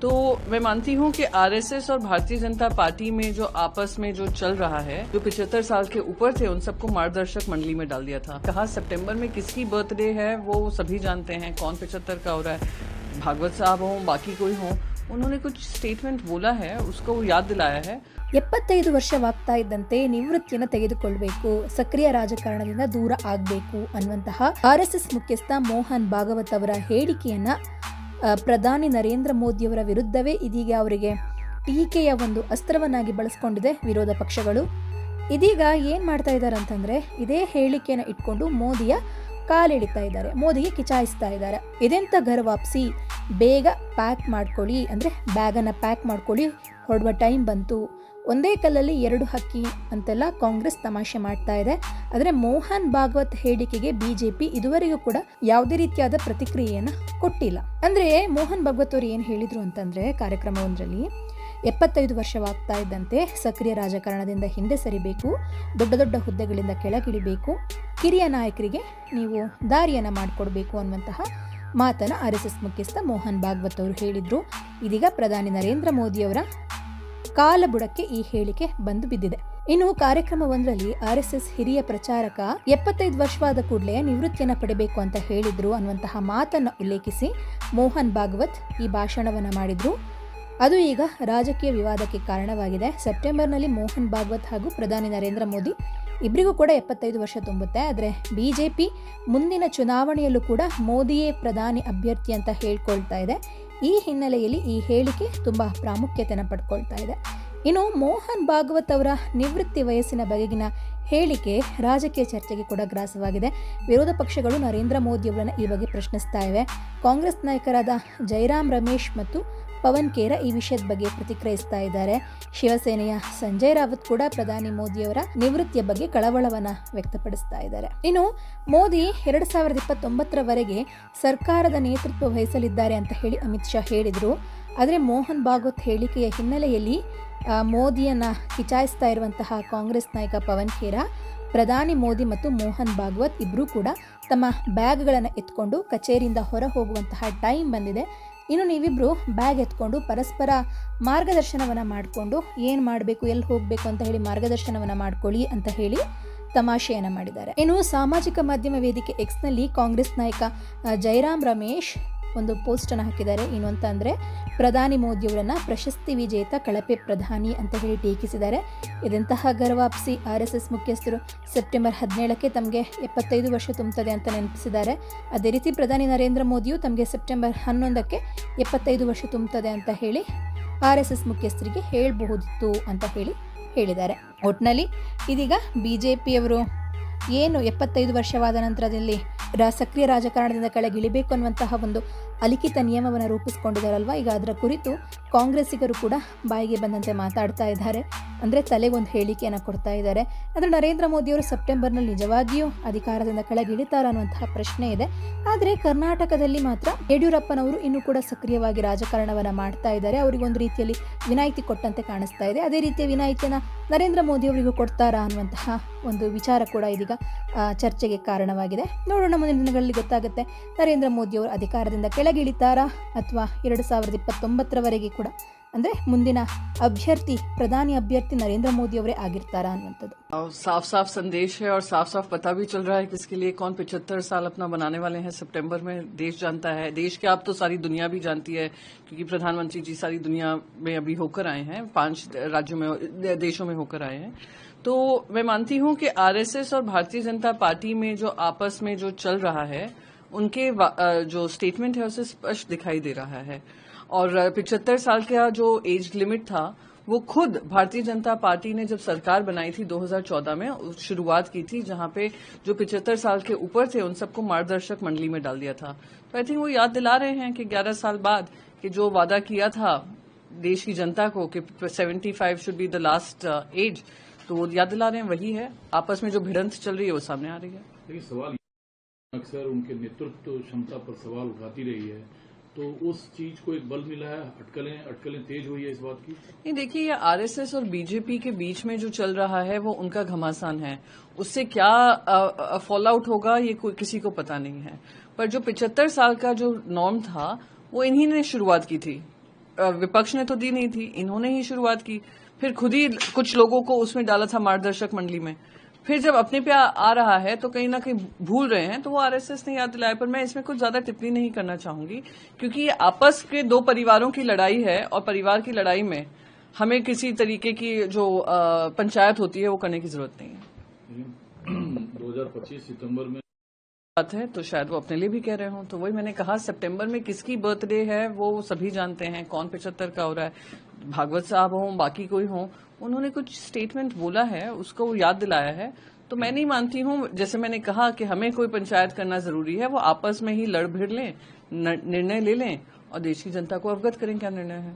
तो मैं मानती हूं कि आरएसएस और भारतीय जनता पार्टी में जो आपस में जो चल रहा है जो पिछहत्तर साल के ऊपर थे उन सबको मार्गदर्शक मंडली में डाल दिया था कहा सितंबर में किसकी बर्थडे है वो सभी जानते हैं कौन पिछहत्तर का हो रहा है भागवत साहब हों बाकी कोई हों उन्होंने कुछ स्टेटमेंट बोला है उसको वो याद दिलाया है ಎಪ್ಪತ್ತೈದು ವರ್ಷವಾಗ್ತಾ ಇದ್ದಂತೆ ನಿವೃತ್ತಿಯನ್ನು ತೆಗೆದುಕೊಳ್ಬೇಕು ಸಕ್ರಿಯ ರಾಜಕಾರಣದಿಂದ ದೂರ ಆಗಬೇಕು ಅನ್ನುವಂತಹ ಆರ್ ಎಸ್ ಎಸ್ ಮುಖ್ಯಸ್ಥ ಮೋಹನ್ ಭಾಗವತ್ ಅವರ ಹೇಳಿಕೆಯನ್ನ ಆ, ಪ್ರಧಾನಿ ನರೇಂದ್ರ ಮೋದಿಯವರ ವಿರುದ್ಧವೇ ಇದೀಗ ಅವರಿಗೆ ಟೀಕೆಯ ಒಂದು ಅಸ್ತ್ರವನ್ನಾಗಿ ಬಳಸ್ಕೊಂಡಿದೆ ವಿರೋಧ ಪಕ್ಷಗಳು. ಇದೀಗ ಏನು ಮಾಡ್ತಾ ಇದ್ದಾರೆ ಅಂತಂದ್ರೆ, ಇದೇ ಹೇಳಿಕೆಯನ್ನು ಇಟ್ಕೊಂಡು ಮೋದಿಯ ಕಾಲಿಡಿತಾ ಇದ್ದಾರೆ, ಮೋದಿಗೆ ಕಿಚಾಯಿಸ್ತಾ ಇದ್ದಾರೆ. ಇದೆಂತ ಘರ ವಾಪಸಿ? ಬೇಗ ಪ್ಯಾಕ್ ಮಾಡ್ಕೊಳ್ಳಿ, ಅಂದರೆ ಬ್ಯಾಗನ್ನು ಪ್ಯಾಕ್ ಮಾಡ್ಕೊಳ್ಳಿ, ಹೊರಡುವ ಟೈಮ್ ಬಂತು. ಒಂದೇ ಕಲ್ಲಲ್ಲಿ ಎರಡು ಹಕ್ಕಿ ಅಂತೆಲ್ಲ ಕಾಂಗ್ರೆಸ್ ತಮಾಷೆ ಮಾಡ್ತಾ ಇದೆ. ಆದರೆ ಮೋಹನ್ ಭಾಗವತ್ ಹೇಳಿಕೆಗೆ ಬಿಜೆಪಿ ಇದುವರೆಗೂ ಕೂಡ ಯಾವುದೇ ರೀತಿಯಾದ ಪ್ರತಿಕ್ರಿಯೆಯನ್ನು ಕೊಟ್ಟಿಲ್ಲ. ಅಂದರೆ ಮೋಹನ್ ಭಾಗವತ್ ಅವರು ಏನು ಹೇಳಿದರು ಅಂತಂದರೆ ಕಾರ್ಯಕ್ರಮವೊಂದರಲ್ಲಿ ಎಪ್ಪತ್ತೈದು ವರ್ಷವಾಗ್ತಾ ಇದ್ದಂತೆ ಸಕ್ರಿಯ ರಾಜಕಾರಣದಿಂದ ಹಿಂದೆ ಸರಿಬೇಕು, ದೊಡ್ಡ ದೊಡ್ಡ ಹುದ್ದೆಗಳಿಂದ ಕೆಳಗಿಳಿಬೇಕು, ಕಿರಿಯ ನಾಯಕರಿಗೆ ನೀವು ದಾರಿಯನ್ನು ಮಾಡಿಕೊಡ್ಬೇಕು ಅನ್ನುವಂತಹ ಮಾತನ್ನು ಆರ್ ಎಸ್ ಎಸ್ ಮುಖ್ಯಸ್ಥ ಮೋಹನ್ ಭಾಗವತ್ ಅವರು ಹೇಳಿದರು. ಇದೀಗ ಪ್ರಧಾನಿ ನರೇಂದ್ರ ಮೋದಿಯವರ ಕಾಲಬುಡಕ್ಕೆ ಈ ಹೇಳಿಕೆ ಬಂದು ಬಿದ್ದಿದೆ. ಇನ್ನು ಕಾರ್ಯಕ್ರಮವೊಂದರಲ್ಲಿ ಆರ್ ಎಸ್ ಎಸ್ ಹಿರಿಯ ಪ್ರಚಾರಕ ಎಪ್ಪತ್ತೈದು ವರ್ಷವಾದ ಕೂಡಲೇ ನಿವೃತ್ತಿಯನ್ನು ಪಡೆಯಬೇಕು ಅಂತ ಹೇಳಿದ್ರು ಅನ್ನುವಂತಹ ಮಾತನ್ನು ಉಲ್ಲೇಖಿಸಿ ಮೋಹನ್ ಭಾಗವತ್ ಈ ಭಾಷಣವನ್ನು ಮಾಡಿದ್ರು. ಅದು ಈಗ ರಾಜಕೀಯ ವಿವಾದಕ್ಕೆ ಕಾರಣವಾಗಿದೆ. ಸೆಪ್ಟೆಂಬರ್ನಲ್ಲಿ ಮೋಹನ್ ಭಾಗವತ್ ಹಾಗೂ ಪ್ರಧಾನಿ ನರೇಂದ್ರ ಮೋದಿ ಇಬ್ಬರಿಗೂ ಕೂಡ ಎಪ್ಪತ್ತೈದು ವರ್ಷ ತುಂಬುತ್ತೆ. ಆದರೆ ಬಿಜೆಪಿ ಮುಂದಿನ ಚುನಾವಣೆಯಲ್ಲೂ ಕೂಡ ಮೋದಿಯೇ ಪ್ರಧಾನಿ ಅಭ್ಯರ್ಥಿ ಅಂತ ಹೇಳ್ಕೊಳ್ತಾ ಇದೆ. ಈ ಹಿನ್ನೆಲೆಯಲ್ಲಿ ಈ ಹೇಳಿಕೆ ತುಂಬ ಪ್ರಾಮುಖ್ಯತೆಯನ್ನು ಪಡ್ಕೊಳ್ತಾ ಇದೆ. ಇನ್ನು ಮೋಹನ್ ಭಾಗವತ್ ಅವರ ನಿವೃತ್ತಿ ವಯಸ್ಸಿನ ಬಗೆಗಿನ ಹೇಳಿಕೆ ರಾಜಕೀಯ ಚರ್ಚೆಗೆ ಕೂಡ ಗ್ರಾಸವಾಗಿದೆ. ವಿರೋಧ ಪಕ್ಷಗಳು ನರೇಂದ್ರ ಮೋದಿ ಅವರನ್ನು ಈ ಬಗ್ಗೆ ಪ್ರಶ್ನಿಸ್ತಾ ಇವೆ. ಕಾಂಗ್ರೆಸ್ ನಾಯಕರಾದ ಜೈರಾಮ್ ರಮೇಶ್ ಮತ್ತು ಪವನ್ ಖೇರ ಈ ವಿಷಯದ ಬಗ್ಗೆ ಪ್ರತಿಕ್ರಿಯಿಸ್ತಾ ಇದ್ದಾರೆ. ಶಿವಸೇನೆಯ ಸಂಜಯ್ ರಾವತ್ ಕೂಡ ಪ್ರಧಾನಿ ಮೋದಿಯವರ ನಿವೃತ್ತಿಯ ಬಗ್ಗೆ ಕಳವಳವನ್ನು ವ್ಯಕ್ತಪಡಿಸ್ತಾ ಇದ್ದಾರೆ. ಇನ್ನು ಮೋದಿ ಎರಡು ಸಾವಿರದ ಇಪ್ಪತ್ತೊಂಬತ್ತರವರೆಗೆ ಸರ್ಕಾರದ ನೇತೃತ್ವ ವಹಿಸಲಿದ್ದಾರೆ ಅಂತ ಹೇಳಿ ಅಮಿತ್ ಶಾ ಹೇಳಿದರು. ಆದರೆ ಮೋಹನ್ ಭಾಗವತ್ ಹೇಳಿಕೆಯ ಹಿನ್ನೆಲೆಯಲ್ಲಿ ಮೋದಿಯನ್ನು ಕಿಚಾಯಿಸ್ತಾ ಇರುವಂತಹ ಕಾಂಗ್ರೆಸ್ ನಾಯಕ ಪವನ್ ಖೇರ ಪ್ರಧಾನಿ ಮೋದಿ ಮತ್ತು ಮೋಹನ್ ಭಾಗವತ್ ಇಬ್ಬರೂ ಕೂಡ ತಮ್ಮ ಬ್ಯಾಗ್ಗಳನ್ನು ಎತ್ಕೊಂಡು ಕಚೇರಿಯಿಂದ ಹೊರ ಹೋಗುವಂತಹ ಟೈಮ್ ಬಂದಿದೆ. ಇನ್ನು ನೀವಿಬ್ಬರು ಬ್ಯಾಗ್ ಎತ್ಕೊಂಡು ಪರಸ್ಪರ ಮಾರ್ಗದರ್ಶನವನ್ನು ಮಾಡಿಕೊಂಡು ಏನು ಮಾಡಬೇಕು ಎಲ್ಲಿ ಹೋಗಬೇಕು ಅಂತ ಹೇಳಿ ಮಾರ್ಗದರ್ಶನವನ್ನು ಮಾಡ್ಕೊಳ್ಳಿ ಅಂತ ಹೇಳಿ ತಮಾಷೆಯನ್ನು ಮಾಡಿದ್ದಾರೆ. ಇನ್ನು ಸಾಮಾಜಿಕ ಮಾಧ್ಯಮ ವೇದಿಕೆ ಎಕ್ಸ್ನಲ್ಲಿ ಕಾಂಗ್ರೆಸ್ ನಾಯಕ ಜೈರಾಮ್ ರಮೇಶ್ ಒಂದು ಪೋಸ್ಟನ್ನು ಹಾಕಿದ್ದಾರೆ. ಏನು ಅಂತ ಅಂದರೆ, ಪ್ರಧಾನಿ ಮೋದಿಯವರನ್ನು ಪ್ರಶಸ್ತಿ ವಿಜೇತ ಕಳಪೆ ಪ್ರಧಾನಿ ಅಂತ ಹೇಳಿ ಟೀಕಿಸಿದ್ದಾರೆ. ಇದೆಂತಹ ಗರ್ವಾಪ್ಸಿ ಆರ್ ಎಸ್ ಎಸ್ ಮುಖ್ಯಸ್ಥರು ಸೆಪ್ಟೆಂಬರ್ ಹದಿನೇಳಕ್ಕೆ ತಮಗೆ ಎಪ್ಪತ್ತೈದು ವರ್ಷ ತುಂಬುತ್ತದೆ ಅಂತ ನೆನಪಿಸಿದ್ದಾರೆ. ಅದೇ ರೀತಿ ಪ್ರಧಾನಿ ನರೇಂದ್ರ ಮೋದಿಯು ತಮಗೆ ಸೆಪ್ಟೆಂಬರ್ ಹನ್ನೊಂದಕ್ಕೆ ಎಪ್ಪತ್ತೈದು ವರ್ಷ ತುಂಬುತ್ತದೆ ಅಂತ ಹೇಳಿ ಆರ್ ಎಸ್ ಎಸ್ ಮುಖ್ಯಸ್ಥರಿಗೆ ಹೇಳಬಹುದಿತ್ತು ಅಂತ ಹೇಳಿ ಹೇಳಿದ್ದಾರೆ. ಒಟ್ಟಿನಲ್ಲಿ ಇದೀಗ ಬಿ ಜೆ ಪಿಯವರು ಏನು ಎಪ್ಪತ್ತೈದು ವರ್ಷವಾದ ನಂತರದಲ್ಲಿ ರಾ, ಸಕ್ರಿಯ ರಾಜಕಾರಣದಿಂದ ಕೆಳಗಿಳಿಬೇಕು ಅನ್ನುವಂತಹ ಒಂದು ಅಲಿಖಿತ ನಿಯಮವನ್ನು ರೂಪಿಸ್ಕೊಂಡಿದ್ದಾರಲ್ವ? ಈಗ ಅದರ ಕುರಿತು ಕಾಂಗ್ರೆಸ್ಸಿಗರು ಕೂಡ ಬಾಯಿಗೆ ಬಂದಂತೆ ಮಾತಾಡ್ತಾ ಇದ್ದಾರೆ. ಅಂದರೆ ತಲೆಗೊಂದು ಹೇಳಿಕೆಯನ್ನು ಕೊಡ್ತಾ ಇದ್ದಾರೆ. ಅಂದರೆ ನರೇಂದ್ರ ಮೋದಿಯವರು ಸೆಪ್ಟೆಂಬರ್ನಲ್ಲಿ ನಿಜವಾಗಿಯೂ ಅಧಿಕಾರದಿಂದ ಕೆಳಗಿಳಿತಾರ ಅನ್ನುವಂತಹ ಪ್ರಶ್ನೆ ಇದೆ. ಆದರೆ ಕರ್ನಾಟಕದಲ್ಲಿ ಮಾತ್ರ ಯಡಿಯೂರಪ್ಪನವರು ಇನ್ನೂ ಕೂಡ ಸಕ್ರಿಯವಾಗಿ ರಾಜಕಾರಣವನ್ನು ಮಾಡ್ತಾ ಇದ್ದಾರೆ. ಅವರಿಗೊಂದು ರೀತಿಯಲ್ಲಿ ವಿನಾಯಿತಿ ಕೊಟ್ಟಂತೆ ಕಾಣಿಸ್ತಾ ಇದೆ. ಅದೇ ರೀತಿಯ ವಿನಾಯಿತಿಯನ್ನು ನರೇಂದ್ರ ಮೋದಿ ಅವರಿಗೂ ಕೊಡ್ತಾರಾ ಅನ್ನುವಂತಹ ಒಂದು ವಿಚಾರ ಕೂಡ ಇದೀಗ ಚರ್ಚೆಗೆ ಕಾರಣವಾಗಿದೆ. ನೋಡೋಣ, ಮುಂದಿನ ದಿನಗಳಲ್ಲಿ ಗೊತ್ತಾಗುತ್ತೆ ನರೇಂದ್ರ ಮೋದಿಯವರು ಅಧಿಕಾರದಿಂದ ಕೆಳಗಿಳಿತಾರಾ ಅಥವಾ ಎರಡು ಸಾವಿರದ ಇಪ್ಪತ್ತೊಂಬತ್ತರವರೆಗೆ ಕೂಡ ಅಂದರೆ ಮುಂದಿನ ಅಭ್ಯರ್ಥಿ ಪ್ರಧಾನಿ ಅಭ್ಯರ್ಥಿ ನರೇಂದ್ರ ಮೋದಿ ಅವರೇ ಆಗಿರ್ತಾರಾ ಅನ್ನುವಂಥದ್ದು और साफ साफ संदेश है और साफ साफ पता भी चल रहा है कि इसके लिए कौन पिछहत्तर साल अपना बनाने वाले हैं सितंबर में देश जानता है देश के आप तो सारी दुनिया भी जानती है क्योंकि प्रधानमंत्री जी सारी दुनिया में अभी होकर आए हैं पांच राज्यों में देशों में होकर आए हैं तो मैं मानती हूं कि आरएसएस और भारतीय जनता पार्टी में जो आपस में जो चल रहा है उनके वा- अ, जो स्टेटमेंट है उसे स्पष्ट दिखाई दे रहा है और पिछहत्तर साल का जो एज लिमिट था, वो खुद भारतीय जनता पार्टी ने जब सरकार बनाई थी 2014 में शुरुआत की थी, जहाँ पे जो पिछहत्तर साल के ऊपर थे, उन सबको मार्गदर्शक मंडली में डाल दिया था। तो आई थिंक वो याद दिला रहे हैं कि 11 साल बाद कि जो वादा किया था देश की जनता को कि 75 should be the last age तो वो याद दिला रहे हैं, वही है। आपस में जो भिड़ंत चल रही है, वो सामने आ रही है। सवाल अक्सर उनके नेतृत्व क्षमता पर सवाल उठाती रही है। तो उस चीज़ को एक बल मिला है, अटकलें अटकलें तेज हुई है इस बात की। नहीं, देखिए, ये आरएसएस और बीजेपी के बीच में जो चल रहा है, वो उनका घमासान है। उससे क्या फॉल आउट होगा, ये कोई, किसी को पता नहीं है। पर जो पिछहत्तर साल का जो नॉर्म था, वो इन्हीं ने शुरुआत की थी। विपक्ष ने तो दी नहीं थी, इन्होंने ही शुरुआत की। फिर खुद ही कुछ लोगों को उसमें डाला था मार्गदर्शक मंडली में। फिर जब अपने पे आ, आ रहा है तो कहीं ना कहीं भूल रहे हैं तो वो आरएसएस ने याद दिलाया पर। मैं इसमें कुछ ज़्यादा टिप्पणी नहीं करना चाहूँगी क्योंकि ये आपस के दो परिवारों की लड़ाई है और परिवार की लड़ाई में हमें किसी तरीके की जो पंचायत होती है वो करने की ज़रूरत नहीं है। दो 2025 सितंबर में बात है तो शायद वो अपने लिए भी कह रहे हो। तो वही मैंने कहा, सितंबर में किसकी बर्थडे है, वो सभी जानते हैं कौन पिछहत्तर का हो रहा है। भागवत साहब हों, बाकी कोई हों, उन्होंने कुछ स्टेटमेंट बोला है, उसको वो याद दिलाया है। तो मैं नहीं मानती हूँ, जैसे मैंने कहा कि हमें कोई पंचायत करना ज़रूरी है, वो आपस में ही लड़ भिड़ लें निर्णय ले लें, और देश की जनता को अवगत करें क्या निर्णय है।